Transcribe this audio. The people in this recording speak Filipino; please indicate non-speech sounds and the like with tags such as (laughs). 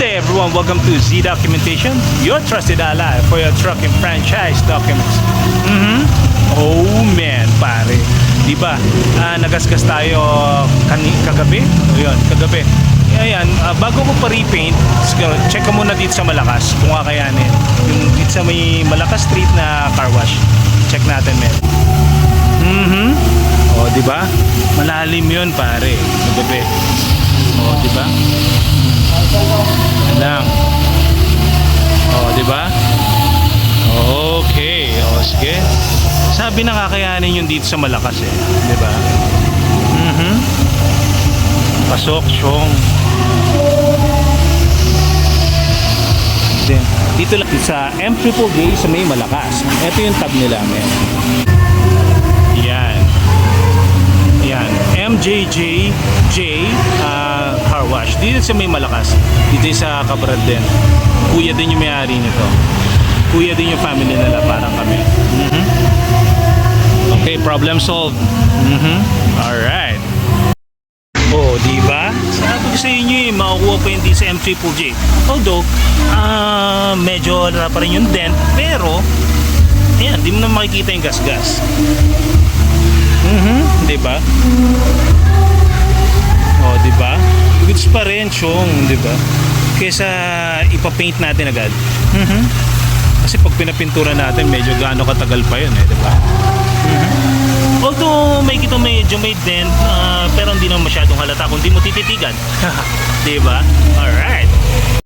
day everyone, welcome to Z Documentation, your trusted ally for your trucking franchise documents. Mhm. Oh man, pare. Di ba? Ah, nagasgas tayo kani kagabi. Ayun, kagabi. Ayan, ah, bago ko pa repaint, siguro, check ko muna dito sa Malakas kung kakayanin. Yung dito sa may Malakas Street na car wash. Check natin, men. Mhm. Oh, di ba? Malalim 'yun, pare. Kagabi. Oh, di ba? Yan lang. Sige. Sabi na kakayanin yung dito sa Malakas eh. Di ba? Mhm. Pasok, syong. Then, dito lang sa M Triple J sa may Malakas. Ito yung tab nila, men. Yan. Yan. MJJJ ah, Car Wash. Dito sa may malakas. Dito sa Kabrad din. Kuya din yung may-ari nito. Kuya din yung family nila. Parang kami. Mhm. Okay, problem solved. Mhm. Alright. Oh, di ba? Sabi ko sa inyo eh, makukuha pa yun di sa M Triple J. Although, ah, medyo wala pa rin yung dent, pero, ayan, di mo na makikita yung gas-gas. Mhm, di ba? Oh, di ba? Goods pa rin, chong, di ba? Kesa ipa-paint natin agad. Mhm. Kasi pag pinapintura natin, medyo gaano katagal pa yun eh, di ba? Mhm. Although may kita medyo may dent, ah, pero hindi naman masyadong halata kung di mo tititigan. (laughs) di ba? Alright.